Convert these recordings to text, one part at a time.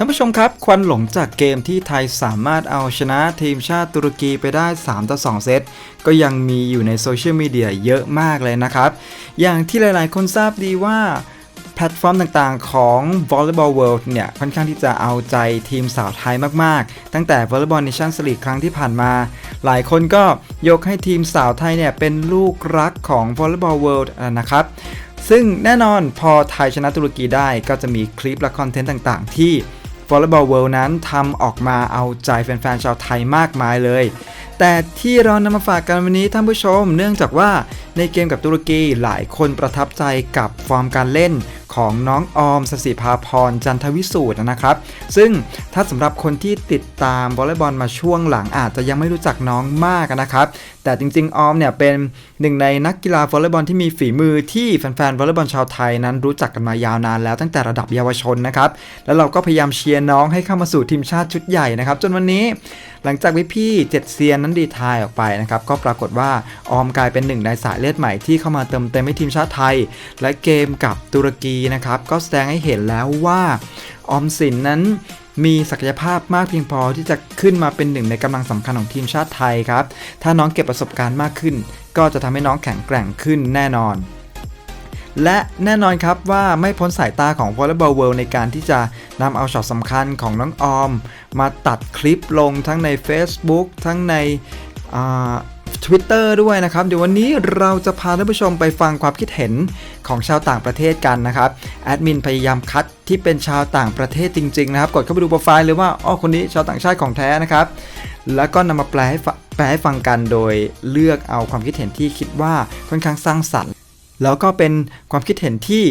ท่านผู้ชมครับ ควันหลงจากเกมที่ไทยสามารถเอาชนะทีมชาติตุรกีไปได้ 3 ต่อ 2 เซต ก็ยังมีอยู่ในโซเชียลมีเดียเยอะมากเลยนะครับ อย่างที่หลายๆ คนทราบดีว่าแพลตฟอร์มต่างๆ ของ Volleyball World เนี่ยค่อนข้างที่จะเอาใจทีมสาวไทยมากๆ ตั้งแต่ Volleyball Nations League ครั้งที่ผ่านมา หลายคนก็ยกให้ทีมสาวไทยเนี่ยเป็นลูกรักของ Volleyball World นะครับ ซึ่งแน่นอนพอไทยชนะตุรกีได้ก็จะมีคลิปและคอนเทนต์ต่างๆ ที่ Volleyball World นั้นทำออกมาเอาใจแฟนๆชาวไทยมากมายเลย แต่ที่เรานำมาฝากกันวันนี้ท่านผู้ชม เนื่องจากว่าในเกมกับตุรกีหลายคนประทับใจกับฟอร์มการเล่นของน้องออมสสิภาพรจันทวิสูตรนะครับ ซึ่งถ้าสำหรับคนที่ติดตามวอลเลย์บอลมาช่วงหลังอาจจะยังไม่รู้จักน้องมากนะครับ แต่จริง ๆ ออมเนี่ยเป็นหนึ่งในนักกีฬาวอลเลย์บอลที่มีฝีมือที่แฟนๆวอลเลย์บอลชาวไทยนั้นรู้จักกันมายาวนานแล้วตั้งแต่ระดับเยาวชนนะครับ แล้วเราก็พยายามเชียร์น้องให้เข้ามาสู่ทีมชาติชุดใหญ่นะครับ จนวันนี้หลังจากวิพี่เจ็ดเซียนนั้นดีทายออกไปนะครับ ก็ปรากฏว่าออมกลายเป็นหนึ่งในสายเลือดใหม่ที่เข้ามาเติมเต็มให้ทีมชาติไทย และเกมกับตุรกีนะครับก็แสดงให้เห็นแล้วว่าออมสินนั้น มีศักยภาพมากเพียงพอที่จะขึ้นมาเป็นหนึ่งในกำลังสำคัญของทีมชาติไทยครับ ถ้าน้องเก็บประสบการณ์มากขึ้น ก็จะทำให้น้องแข็งแกร่งขึ้นแน่นอน และแน่นอนครับว่าไม่พ้นสายตาของ Volleyball World ในการที่จะนำเอาช็อตสำคัญของน้องออม มาตัดคลิปลงทั้งใน Facebook ทั้งใน ทวิตเตอร์ด้วยนะครับ เดี๋ยววันนี้เราจะพาท่านผู้ชมไปฟังความคิดเห็นของชาวต่างประเทศกันนะครับแอดมินพยายามคัดที่เป็นชาวต่างประเทศจริง ๆ นะครับ กดเข้าไปดูโปรไฟล์เลยว่าอ๋อคนนี้ชาวต่างชาติของแท้นะครับ แล้วก็นำมาแปลให้แปลให้ฟังกันโดยเลือกเอาความคิดเห็นที่คิดว่าค่อนข้างสร้างสรรค์ แล้วก็เป็นความคิดเห็นที่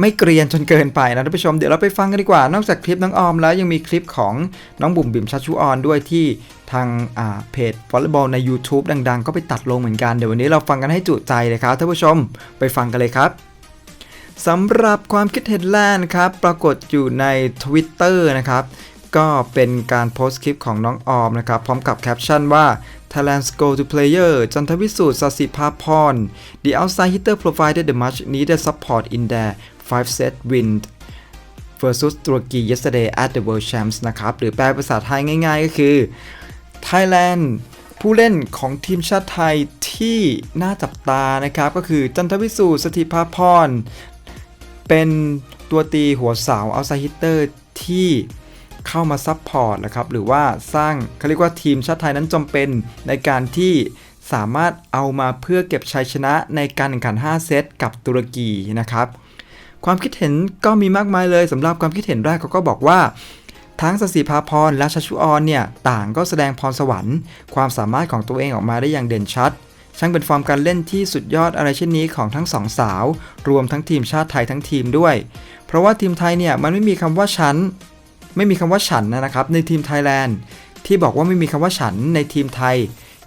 ไม่เกรียนจนเกินไปนะท่านผู้ชมเดี๋ยวเราไปฟังกันดีกว่า นอกจากคลิปน้องออมแล้วยังมีคลิปของน้องบุ๋มบิ๋มชัชชุออนด้วยที่ทางเพจวอลเลย์บอลใน YouTube ดัง ๆ ก็ไปตัดลงเหมือนกัน เดี๋ยววันนี้เราฟังกันให้จุใจเลยครับท่านผู้ชมไปฟังกันเลยครับสำหรับความคิดเห็นแรกนะครับปรากฏอยู่ใน Twitter นะครับก็เป็นการโพสต์คลิปของน้องออมนะครับ พร้อมกับแคปชั่นว่า Thailand's go to player จันทวิสูตรสสิภาพร The outside hitter provided the much needed support in their 5 set win versus ตุรกี yesterday at the World Champs นะครับ หรือแปลภาษาไทยง่ายๆ ก็คือ Thailand ผู้เล่นของทีมชาติไทยที่น่าจับตานะครับ ก็คือจันทวิสูรสถิภาพร เป็นตัวตีหัวเสาเอาไซฮิตเตอร์ที่เข้ามาซับพอร์ตนะครับ หรือว่าสร้างเขาเรียกว่าทีมชาติไทยนั้นจำเป็นในการที่สามารถเอามาเพื่อเก็บชัยชนะในการแข่งขัน 5 เซตกับตุรกีนะครับ ความคิดเห็นก็มีมากมายเลยสำหรับความคิดเห็นแรกเขาก็บอกว่า ทั้งสสิภาพรและชัชุออนเนี่ยต่างก็แสดงพรสวรรค์ ความสามารถของตัวเองออกมาได้อย่างเด่นชัด ช่างเป็นฟอร์มการเล่นที่สุดยอดอะไรเช่นนี้ของทั้งสองสาว รวมทั้งทีมชาติไทยทั้งทีมด้วย เพราะว่าทีมไทยเนี่ยมันไม่มีคำว่าฉันไม่มีคำว่าฉันนะครับในทีมไทยแลนด์ที่บอกว่าไม่มีคำว่าฉันในทีมไทย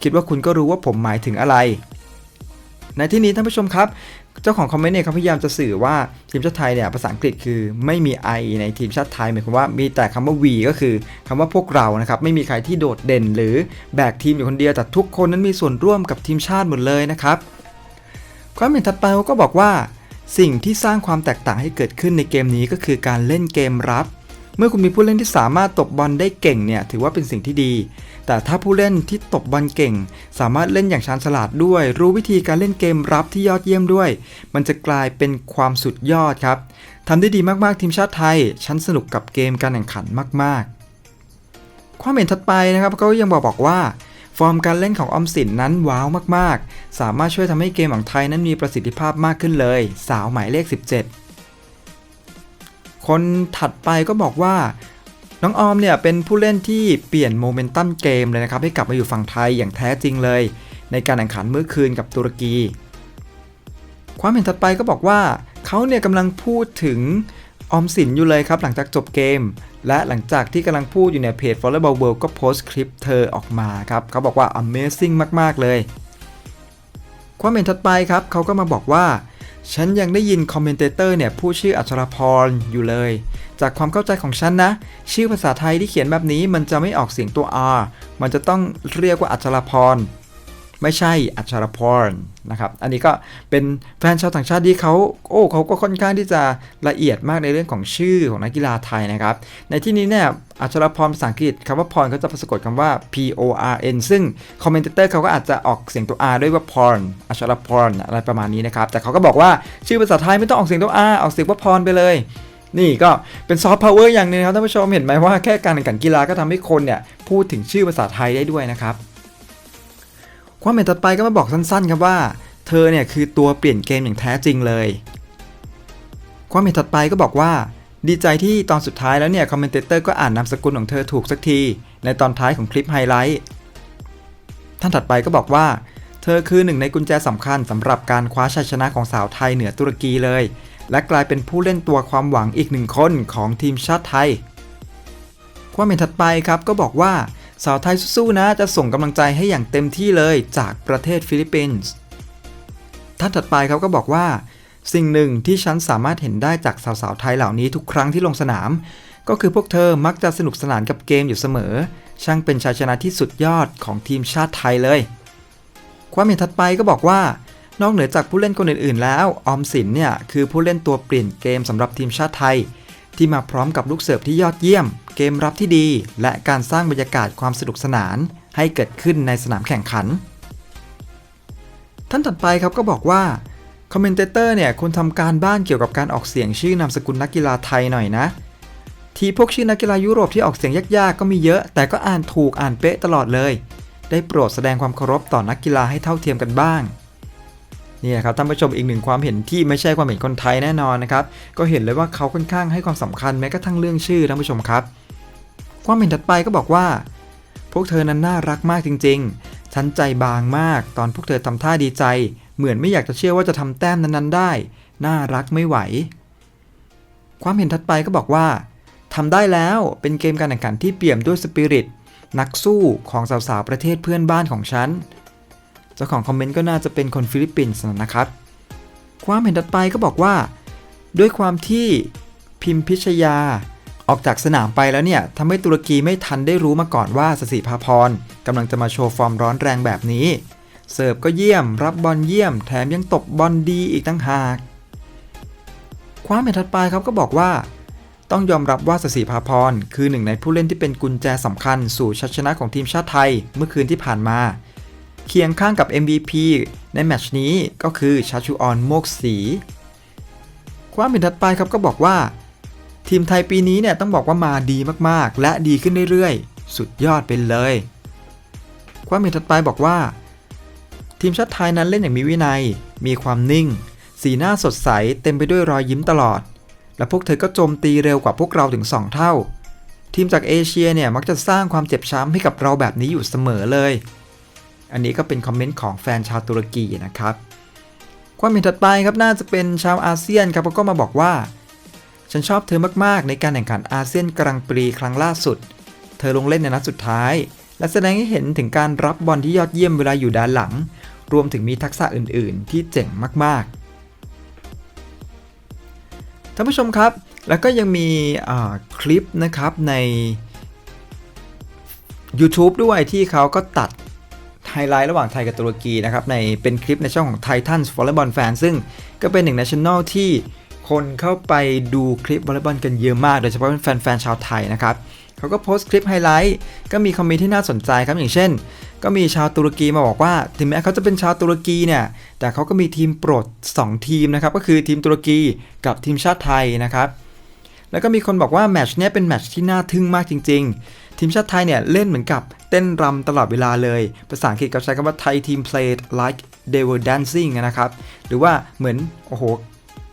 คิดว่าคุณก็รู้ว่าผมหมายถึงอะไร ในที่นี้ท่านผู้ชมครับ เจ้าของคอมเมนต์เนี่ยเขาพยายามจะสื่อว่าทีมชาติไทยเนี่ยภาษาอังกฤษคือไม่มี I ในทีมชาติไทยหมายความว่ามีแต่คำว่า we ก็คือคำว่าพวกเรานะครับไม่มีใครที่โดดเด่น หรือแบกทีมอยู่คนเดียวแต่ทุกคนนั้นมีส่วนร่วมกับทีมชาติหมดเลยนะครับความเห็นถัดไปเขาก็บอกว่า สิ่งที่สร้างความแตกต่างให้เกิดขึ้นในเกมนี้ก็คือการเล่นเกมรับ เมื่อคุณมีผู้เล่นที่สามารถตบบอลได้เก่งเนี่ยถือว่าเป็นสิ่งที่ดี แต่ถ้าผู้เล่นที่ตบบอลเก่ง สามารถเล่นอย่างชาญฉลาดด้วย รู้วิธีการเล่นเกมรับที่ยอดเยี่ยมด้วย มันจะกลายเป็นความสุดยอดครับทำได้ดีมากๆทีมชาติไทย ฉันสนุกกับเกมการแข่งขันมาก ๆ ความเห็นถัดไปนะครับเขายังบอกบอกว่าฟอร์มการเล่นของออมสินนั้นว้าวมาก ๆ สามารถช่วยทำให้เกมของไทยนั้นมีประสิทธิภาพมากขึ้นเลย สาวหมายเลข 17 คนถัดไปก็บอกว่าน้องออมเนี่ยเป็นผู้เล่นที่เปลี่ยนโมเมนตัมเกมเลยนะครับให้กลับมาอยู่ฝั่งไทยอย่างแท้จริงเลย ในการแข่งขันเมื่อคืนกับตุรกี ความเห็นถัดไปก็บอกว่าเขาเนี่ยกำลังพูดถึงออมสินอยู่เลยครับหลังจากจบเกม และหลังจากที่กำลังพูดอยู่ในเพจ Volleyball World ก็โพสต์คลิปเธอออกมาครับเขาบอกว่า amazing มาก ๆ เลย ความเห็นถัดไปครับเขาก็มาบอกว่า ฉันยังได้ยินคอมเมนเตเตอร์เนี่ยพูดชื่ออัชรพรอยู่เลย จากความเข้าใจของฉันนะ ชื่อภาษาไทยที่เขียนแบบนี้มันจะไม่ออกเสียงตัว R มันจะต้องเรียกว่าอัชรพร ไม่ใช่อัชรพรนะครับ อันนี้ก็เป็นแฟนชาวต่างชาติที่เขาโอ้เขาก็ค่อนข้างที่จะละเอียดมากในเรื่องของชื่อของนักกีฬาไทยนะครับ ในที่นี้เนี่ยอัชรพรภาษาอังกฤษคำว่าพรก็จะสะกดคำว่า P O R N ซึ่งคอมเมนเตอร์เขาก็อาจจะออกเสียงตัว R ด้วยว่าพรอัชรพรอะไรประมาณนี้นะครับ แต่เขาก็บอกว่าชื่อภาษาไทยไม่ต้องออกเสียงตัว R ออกเสียงว่าพรไปเลยนี่ก็เป็นซอฟต์พาวเวอร์อย่างหนึงครับท่านผู้ชมเห็นไหมว่าแค่การแข่งขันกีฬาก็ทำให้คนเนี่ยพูดถึงชื่อภาษาไทยได้ด้วยนะครับ ความเห็นต่อไปก็มาบอกสั้นๆครับว่า เธอเนี่ยคือตัวเปลี่ยนเกมอย่างแท้จริงเลย ความเห็นถัดไปก็บอกว่า ดีใจที่ตอนสุดท้ายแล้วเนี่ยคอมเมนเตอร์ก็อ่านนามสกุลของเธอถูกสักที ในตอนท้ายของคลิปไฮไลท์ท่านถัดไปก็บอกว่า เธอคือหนึ่งในกุญแจสำคัญสำหรับการคว้าชัยชนะของสาวไทยเหนือตุรกีเลย และกลายเป็นผู้เล่นตัวความหวังอีกหนึ่งคนของทีมชาติไทย ความเห็นถัดไปครับก็บอกว่า สาวไทยสู้ๆนะจะส่งกำลังใจให้อย่างเต็มที่เลยจากประเทศฟิลิปปินส์ท่านถัดไปเขาก็บอกว่า สิ่งหนึ่งที่ฉันสามารถเห็นได้จากสาวๆไทยเหล่านี้ทุกครั้งที่ลงสนาม ก็คือพวกเธอมักจะสนุกสนานกับเกมอยู่เสมอ ช่างเป็นชัยชนะที่สุดยอดของทีมชาติไทยเลย ความเห็นถัดไปก็บอกว่า นอกเหนือจากผู้เล่นคนอื่นๆ แล้ว ออมสินเนี่ยคือผู้เล่นตัวเปลี่ยนเกมสำหรับทีมชาติไทย ที่มาพร้อมกับลูกเสิร์ฟที่ยอดเยี่ยม เกมรับที่ดี และการสร้างบรรยากาศความสนุกสนานให้เกิดขึ้นในสนามแข่งขัน ท่านถัดไปครับก็บอกว่าคอมเมนเตอร์เนี่ยควรทำการบ้านเกี่ยวกับการออกเสียงชื่อนามสกุลนักกีฬาไทยหน่อยนะ ทีพวกชื่อนักกีฬายุโรปที่ออกเสียงยากๆก็มีเยอะ แต่ก็อ่านถูกอ่านเป๊ะตลอดเลย ได้โปรดแสดงความเคารพต่อนักกีฬาให้เท่าเทียมกันบ้างนี่ครับท่านผู้ชมอีกหนึ่งความเห็นที่ไม่ใช่ความเห็นคนไทยแน่นอนนะครับ ก็เห็นเลยว่าเขาค่อนข้างให้ความสำคัญแม้กระทั่งเรื่องชื่อท่านผู้ชมครับ ความเห็นถัดไปก็บอกว่า พวกเธอนั้นน่ารักมากจริง ๆ ฉันใจบางมากตอนพวกเธอทำท่าดีใจ เหมือนไม่อยากจะเชื่อว่าจะทำแต้มนั้นๆได้ น่ารักไม่ไหว ความเห็นถัดไปก็บอกว่าทำได้แล้วเป็นเกมการแข่งขันที่เปี่ยมด้วยสปิริตนักสู้ของสาวๆประเทศเพื่อนบ้านของฉันเจ้าของคอมเมนต์ก็น่าจะเป็นคนฟิลิปปินส์นะครับ ความเห็นถัดไปก็บอกว่า ด้วยความที่พิมพิชยา ออกจากสนามไปแล้วเนี่ยทำให้ตุรกีไม่ทันได้รู้มาก่อนว่าสสิภาพรกำลังจะมาโชว์ฟอร์มร้อนแรงแบบนี้ เสิร์ฟก็เยี่ยม รับบอลเยี่ยม แถมยังตบบอลดีอีกตั้งหาก ความเห็นถัดไปครับก็บอกว่า ต้องยอมรับว่าสสิภาพรคือหนึ่งในผู้เล่นที่เป็นกุญแจสำคัญสู่ชัยชนะของทีมชาติไทยเมื่อคืนที่ผ่านมา เคียงข้างกับ MVP ในแมตชนี้ก็คือชาชูออนโมกสี ความเห็นถัดไปครับก็บอกว่า ทีมไทยปีนี้เนี่ยต้องบอกว่ามาดีมากๆ และดีขึ้นเรื่อยๆ สุดยอดไปเลย ความเห็นถัดไปบอกว่า ทีมชาติไทยนั้นเล่นอย่างมีวินัย มีความนิ่ง สีหน้าสดใสเต็มไปด้วยรอยยิ้มตลอด และพวกเธอก็โจมตีเร็วกว่าพวกเราถึง 2 เท่า ทีมจากเอเชียเนี่ยมักจะสร้างความเจ็บช้ำให้กับเราแบบนี้อยู่เสมอเลย อันนี้ก็เป็นคอมเมนต์ของแฟนชาวตุรกีนะครับความเห็นถัดไปครับน่าจะเป็นชาวอาเซียนครับเขาก็มาบอกว่า ฉันชอบเธอมากๆ ในการแข่งขันอาเซียนกรังปรีครั้งล่าสุด เธอลงเล่นในนัดสุดท้าย และแสดงให้เห็นถึงการรับบอลที่ยอดเยี่ยมเวลาอยู่ด้านหลัง รวมถึงมีทักษะอื่นๆ ที่เจ๋งมากๆ ท่านผู้ชมครับ แล้วก็ยังมีคลิปนะครับใน YouTube ด้วยที่เขาก็ตัดไฮไลท์ระหว่างไทยกับตุรกีนะครับในเป็นคลิปในช่องของ Titans Volleyball Fan ซึ่งก็เป็นหนึ่งในช่องที่ คนเข้าไปดูคลิปวอลเลย์บอลกันเยอะมาก โดยเฉพาะแฟนๆชาวไทยนะครับเขาก็โพสต์คลิปไฮไลท์ก็มีคอมเมนต์ที่น่าสนใจครับอย่างเช่น ก็มีชาวตุรกีมาบอกว่า ถึงแม้เขาจะเป็นชาวตุรกีเนี่ยแต่เขาก็มีทีมโปรด 2 ทีมนะครับก็คือทีมตุรกีกับทีมชาติไทยนะครับแล้วก็มีคนบอกว่าแมชเนี้ยเป็นแมชที่น่าทึ่งมากจริง ๆ ทีมชาติไทยเนี่ยเล่นเหมือนกับเต้นรำตลอดเวลาเลย ภาษาอังกฤษเขาใช้คำว่า Thai team played like they were dancing นะครับ หรือว่าเหมือน โอ้โห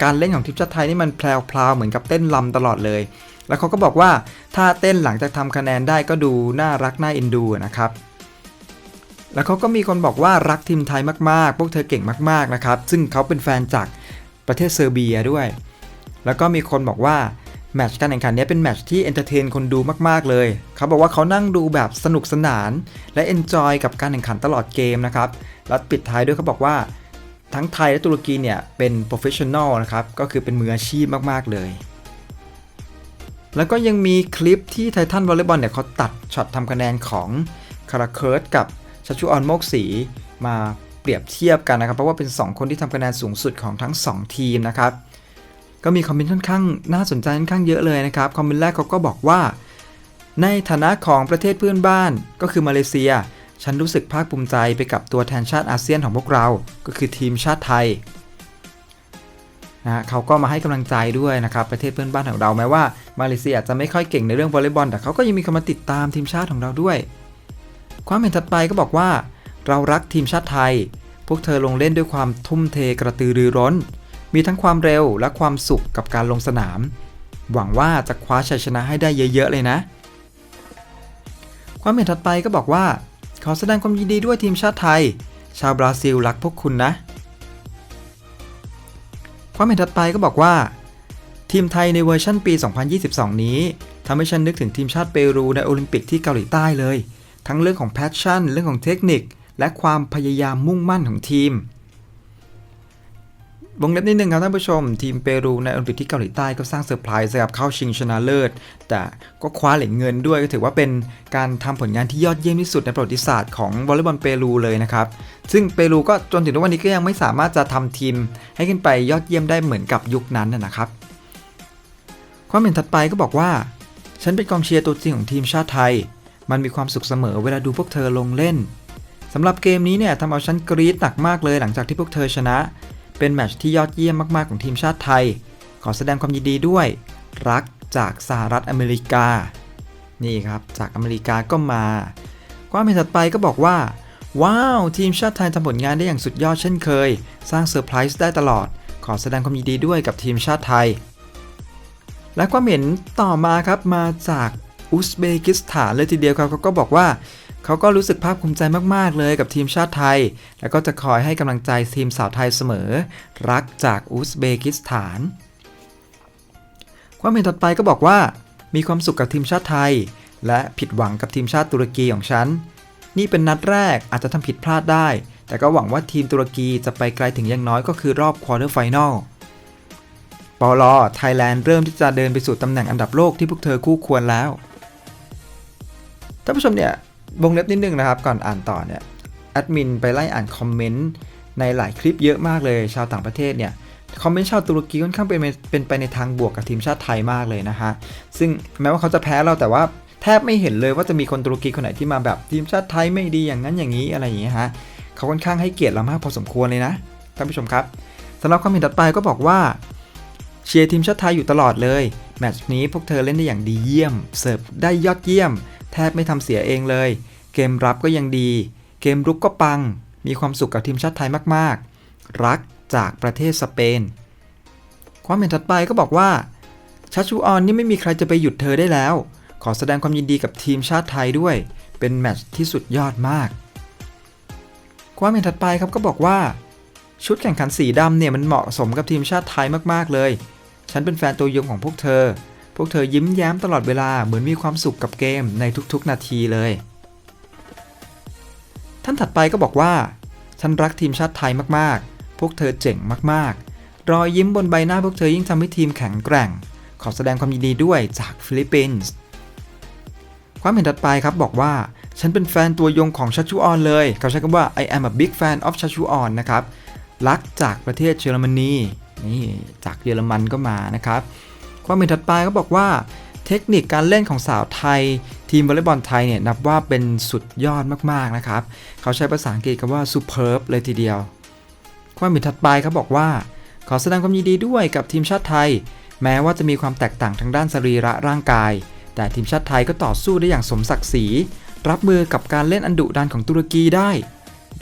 การเล่นของทีมชาติไทยนี่มันแพลวๆเหมือนกับเต้นรำตลอดเลย แล้วเขาก็บอกว่าถ้าเต้นหลังจากทำคะแนนได้ก็ดูน่ารักน่าเอ็นดูนะครับแล้วเขาก็มีคนบอกว่ารักทีมไทยมากๆ พวกเธอเก่งมากๆนะครับ ซึ่งเขาเป็นแฟนจากประเทศเซอร์เบียด้วย แล้วก็มีคนบอกว่าแมตช์การแข่งขันนี้เป็นแมตช์ที่เอนเตอร์เทนคนดูมากๆเลย เขาบอกว่าเขานั่งดูแบบสนุกสนาน และเอนจอยกับการแข่งขันตลอดเกมนะครับ แล้วปิดท้ายด้วยเขาบอกว่า ทั้งไทยและตุรกีเนี่ยเป็นโปรเฟชชั่นอลนะครับ ก็คือเป็นมืออาชีพมากๆเลย แล้วก็ยังมีคลิปที่ไททันวอลเลย์บอลเนี่ยเขาตัดช็อตทำคะแนนของคาราเคิร์ตกับชัชชุออนโมกสีมาเปรียบเทียบกันนะครับ เพราะว่าเป็น 2 คนที่ทำคะแนนสูงสุดของทั้ง 2 ทีมนะครับ ก็มีคอมเมนต์ค่อนข้างน่าสนใจค่อนข้างเยอะเลยนะครับ คอมเมนต์แรกเขาก็บอกว่า ในฐานะของประเทศเพื่อนบ้านก็คือมาเลเซีย ฉันรู้สึกภาคภูมิใจไปกับตัวแทนชาติอาเซียนของพวกเรา ก็คือทีมชาติไทยนะเขาก็มาให้กำลังใจด้วยนะครับประเทศเพื่อนบ้านของเราแม้ว่ามาเลเซียจจะไม่ค่อยเก่งในเรื่องวอลเลย์บอลแต่เขาก็ยังมีคนมาติดตามทีมชาติของเราด้วย ความเห็นถัดไปก็บอกว่า เรารักทีมชาติไทย พวกเธอลงเล่นด้วยความทุ่มเทกระตือรือร้น มีทั้งความเร็วและความสุขกับการลงสนาม หวังว่าจะคว้าชัยชนะให้ได้เยอะๆเลยนะ ความเห็นถัดไปก็บอกว่า ขอแสดงความยินดีด้วยทีมชาติไทย ชาวบราซิลรักพวกคุณนะ ความเห็นถัดไปก็บอกว่า ทีมไทยในเวอร์ชั่นปี 2022 นี้ทำให้ฉันนึกถึงทีมชาติเปรูในโอลิมปิกที่เกาหลีใต้เลย ทั้งเรื่องของแพชชั่น เรื่องของเทคนิค และความพยายามมุ่งมั่นของทีม วงเล็บนิดนึงครับท่านผู้ชม ทีมเปรูในโอลิมปิกที่เกาหลีใต้ก็สร้างเซอร์ไพรส์กับเข้าชิงชนะเลิศ แต่ก็คว้าเหรียญเงินด้วยก็ถือว่าเป็นการทำผลงานที่ยอดเยี่ยมที่สุดในประวัติศาสตร์ของวอลเลย์บอลเปรูเลยนะครับ ซึ่งเปรูก็จนถึงวันนี้ก็ยังไม่สามารถจะทำทีม ให้ขึ้นไปยอดเยี่ยมได้เหมือนกับยุคนั้นนะครับ ความเห็นถัดไปก็บอกว่า ฉันเป็นกองเชียร์ตัวจริงของทีมชาติไทย มันมีความสุขเสมอเวลาดูพวกเธอลงเล่นสำหรับเกมนี้เนี่ยทำเอาฉันกรี๊ดหนักมากเลยหลังจากที่พวกเธอชนะ เป็นแมตช์ที่ยอดเยี่ยมมากๆ ของทีมชาติไทย ขอแสดงความยินดีด้วย รักจากสหรัฐอเมริกา นี่ครับจากอเมริกาก็มาความเห็นถัดไปก็บอกว่า ว้าว ทีมชาติไทยทำผลงานได้อย่างสุดยอดเช่นเคย สร้างเซอร์ไพรส์ได้ตลอด ขอแสดงความยินดีด้วยกับทีมชาติไทย และความเห็นต่อมาครับมาจากอุซเบกิสถานเลยทีเดียวครับเขาก็บอกว่า เขาก็รู้สึกภาคภูมิใจมาก ๆ เลยกับทีมชาติไทย แล้วก็จะคอยให้กำลังใจทีมสาวไทยเสมอ รักจากอุซเบกิสถาน ความเห็นถัดไปก็บอกว่า มีความสุขกับทีมชาติไทย และผิดหวังกับทีมชาติตุรกีของฉัน นี่เป็นนัดแรกอาจจะทำผิดพลาดได้ แต่ก็หวังว่าทีมตุรกีจะไปไกลถึงอย่างน้อยก็คือรอบควอเตอร์ไฟแนลปอลอไทยแลนด์เริ่มที่จะเดินไปสู่ตำแหน่งอันดับโลกที่พวกเธอคู่ควรแล้วท่านผู้ชมเนี่ย วงเล็บนิดนึงนะครับ ก่อนอ่านต่อเนี่ยแอดมินไปไล่อ่านคอมเมนต์ในหลายคลิปเยอะมากเลย ชาวต่างประเทศเนี่ยคอมเมนต์ชาวตุรกีค่อนข้างเป็นเป็นไปในทางบวกกับทีมชาติไทยมากเลยนะฮะซึ่งแม้ว่าเขาจะแพ้เราแต่ว่าแทบไม่เห็นเลยว่าจะมีคนตุรกีคนไหนที่มาแบบทีมชาติไทยไม่ดีอย่างนั้นอย่างนี้อะไรอย่างเงี้ยฮะเขาค่อนข้างให้เกียรติเรามากพอสมควรเลยนะท่านผู้ชมครับสำหรับความเห็นถัดไปก็บอกว่าเชียร์ทีมชาติไทยอยู่ตลอดเลยแมตช์นี้พวกเธอเล่นได้อย่างดีเยี่ยม เสิร์ฟได้ยอดเยี่ยม แทบไม่ทำเสียเองเลย เกมรับก็ยังดี เกมรุกก็ปัง มีความสุขกับทีมชาติไทยมากๆ รักจากประเทศสเปน ความเห็นถัดไปก็บอกว่าชัชูออนนี่ไม่มีใครจะไปหยุดเธอได้แล้ว ขอแสดงความยินดีกับทีมชาติไทยด้วย เป็นแมตช์ที่สุดยอดมาก ความเห็นถัดไปครับก็บอกว่า ชุดแข่งขันสีดำเนี่ยมันเหมาะสมกับทีมชาติไทยมากๆเลย ฉันเป็นแฟนตัวยงของพวกเธอ วกเธอยิ้มแย้มตลอดเวลาเหมือนมีความสุขกับเกมในทุกๆ นาทีเลย ท่านถัดไปก็บอกว่า ฉันรักทีมชาติไทยมากๆ พวกเธอเจ๋งมากๆ รอยยิ้มบนใบหน้าพวกเธอยิ่งทำให้ทีมแข็งแกร่ง ขอแสดงความยินดีด้วยจากฟิลิปปินส์ความเห็นถัดไปครับบอกว่า ฉันเป็นแฟนตัวยงของชัชชูออนเลย เขาใช้คำว่า I am a big fan of ชัชชูออนนะครับรักจากประเทศเยอรมนีนี่จากเยอรมันก็มานะครับ ความเห็นถัดไปก็บอกว่า เทคนิคการเล่นของสาวไทย ทีมวอลเลย์บอลไทยเนี่ยนับว่าเป็นสุดยอดมากๆนะครับ เขาใช้ภาษาอังกฤษคำว่า superb เลยทีเดียว ความเห็นถัดไปเขาบอกว่า ขอแสดงความยินดีด้วยกับทีมชาติไทย แม้ว่าจะมีความแตกต่างทางด้านสรีระร่างกาย แต่ทีมชาติไทยก็ต่อสู้ได้อย่างสมศักดิ์ศรีรับมือกับการเล่นอันดุดันของตุรกีได้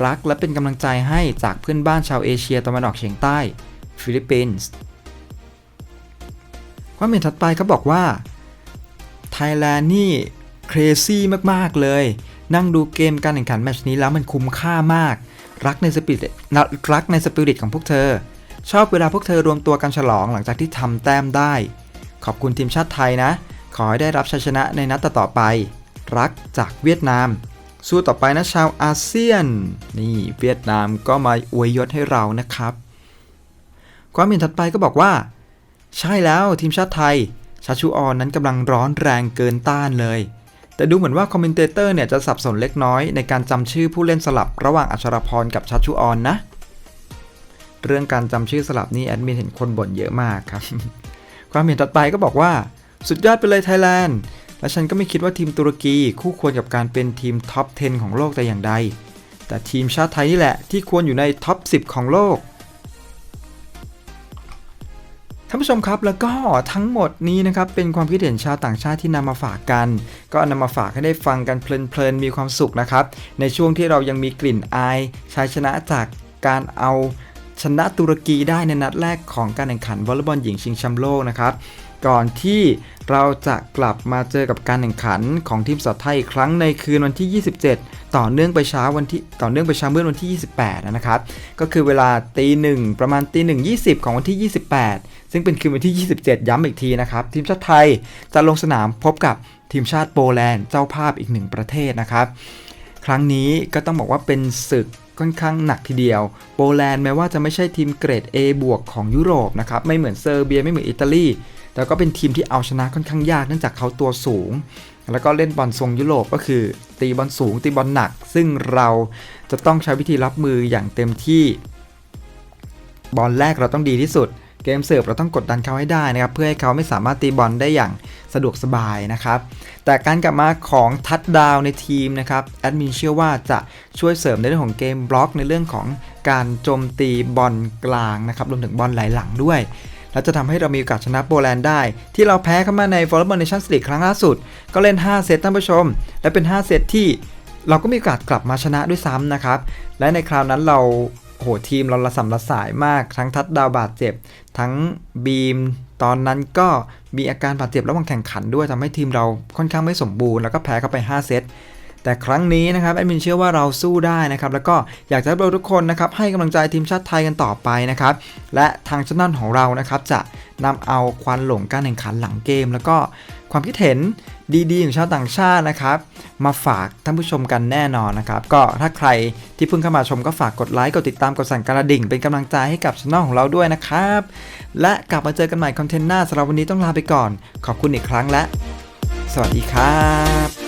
รักและเป็นกำลังใจให้จากเพื่อนบ้านชาวเอเชียตะวันออกเฉียงใต้ ฟิลิปปินส์ วามเห็นถัดไปเขาบอกว่าไทยแลนด์นี่เครซี่มากๆเลย นั่งดูเกมการแข่งขันแมชนี้แล้วมันคุ้มค่ามาก รักในสปิริตรักในสปิริตของพวกเธอ ชอบเวลาพวกเธอรวมตัวกันฉลองหลังจากที่ทำแต้มได้ ขอบคุณทีมชาติไทยนะ ขอให้ได้รับชัยชนะในนัดต่อไป รักจากเวียดนาม สู้ต่อไปนะชาวอาเซียน นี่เวียดนามก็มาอวยยศให้เรานะครับ ความเห็นถัดไปก็บอกว่า ใช่แล้วทีมชาติไทย ชาชูออนนั้นกำลังร้อนแรงเกินต้านเลย แต่ดูเหมือนว่าคอมเมนเตเตอร์เนี่ยจะสับสนเล็กน้อยในการจำชื่อผู้เล่นสลับระหว่างอัชรพรกับชัชชุออนนะ เรื่องการจำชื่อสลับนี่แอดมินเห็นคนบ่นเยอะมากครับ ความเห็นถัดไปก็บอกว่า สุดยอดไปเลยไทยแลนด์และฉันก็ไม่คิดว่าทีมตุรกีคู่ควรกับการเป็นทีมท็อป 10 ของโลกแต่อย่างใด แต่ทีมชาติไทยนี่แหละที่ควรอยู่ในท็อป 10 ของโลก ท่านผู้ชมครับแล้วก็ทั้งหมดนี้นะครับเป็นความคิดเห็นชาวต่างชาติที่นำมาฝากกัน ก็นำมาฝากให้ได้ฟังกันเพลินๆมีความสุขนะครับ ในช่วงที่เรายังมีกลิ่นอายชัยชนะจากการเอาชนะตุรกีได้ในนัดแรกของการแข่งขันวอลเลย์บอลหญิงชิงแชมป์โลกนะครับ ก่อนที่เราจะกลับมาเจอกับการแข่งขันของทีมสาวไทยอีกครั้งในคืนวันที่ 27 ต่อเนื่องไปเช้าวันที่ต่อเนื่องไปเช้าเมืดวันที่ 28 นะครับ ก็คือเวลาตีหนึ่งประมาณตีหนึ่งยีของวันที่ 28 ซึ่งเป็นคืนวันที่ 27 ย้ำอีกทีนะครับ ทีมชาติไทยจะลงสนามพบกับทีมชาติโปแลนด์เจ้าภาพอีกหนึ่งประเทศนะครับ ครั้งนี้ก็ต้องบอกว่าเป็นศึกค่อนข้างหนักทีเดียว โปแลนด์แม้ว่าจะไม่ใช่ทีมเกรด A บวกของยุโรปนะครับ ไม่เหมือนเซอร์เบีย ไม่เหมือนอิตาลี แต่ก็เป็นทีมที่เอาชนะค่อนข้างยากเนื่องจากเขาตัวสูง แล้วก็เล่นบอลทรงยุโรปก็คือ ตีบอลสูง ตีบอลหนัก ซึ่งเราจะต้องใช้วิธีรับมืออย่างเต็มที่ บอลแรกเราต้องดีที่สุด เกมเสิร์ฟเราต้องกดดันเขาให้ได้นะครับ เพื่อให้เขาไม่สามารถตีบอลได้อย่างสะดวกสบายนะครับ แต่การกลับมาของทัดดาวในทีมนะครับแอดมินเชื่อว่าจะช่วยเสริมในเรื่องของเกมบล็อกในเรื่องของการโจมตีบอลกลางนะครับรวมถึงบอลไหลหลังด้วย และจะทำให้เรามีโอกาสชนะโปแลนด์ได้ ที่เราแพ้เข้ามาในวอลเลย์บอลเนชั่นสลีกครั้งล่าสุด ก็เล่น 5 เซตท่านผู้ชม และเป็น 5 เซตที่เราก็มีโอกาสกลับมาชนะด้วยซ้ำนะครับ และในคราวนั้นเราโหทีมเราละสำละสายมาก ทั้งทัดดาวบาดเจ็บ ทั้งบีม ตอนนั้นก็มีอาการบาดเจ็บระหว่างแข่งขันด้วยทำให้ทีมเราค่อนข้างไม่สมบูรณ์แล้วก็แพ้เข้าไป 5 เซต แต่ครั้งนี้นะครับแอดมินเชื่อว่าเราสู้ได้นะครับแล้วก็อยากจะให้เราทุกคนนะครับให้กำลังใจทีมชาติไทยกันต่อไปนะครับและทางช่องของเรานะครับจะนำเอาควันหลงการแข่งขันหลังเกม แล้วก็ความคิดเห็นดีๆของชาวต่างชาตินะครับ มาฝากท่านผู้ชมกันแน่นอนนะครับ ก็ถ้าใครที่เพิ่งเข้ามาชมก็ฝากกดไลค์กดติดตามกดสั่นกระดิ่ง เป็นกำลังใจให้กับช่องของเราด้วยนะครับ และกลับมาเจอกันใหม่คอนเทนต์หน้าสำหรับวันนี้ต้องลาไปก่อน ขอบคุณอีกครั้งและ สวัสดีครับ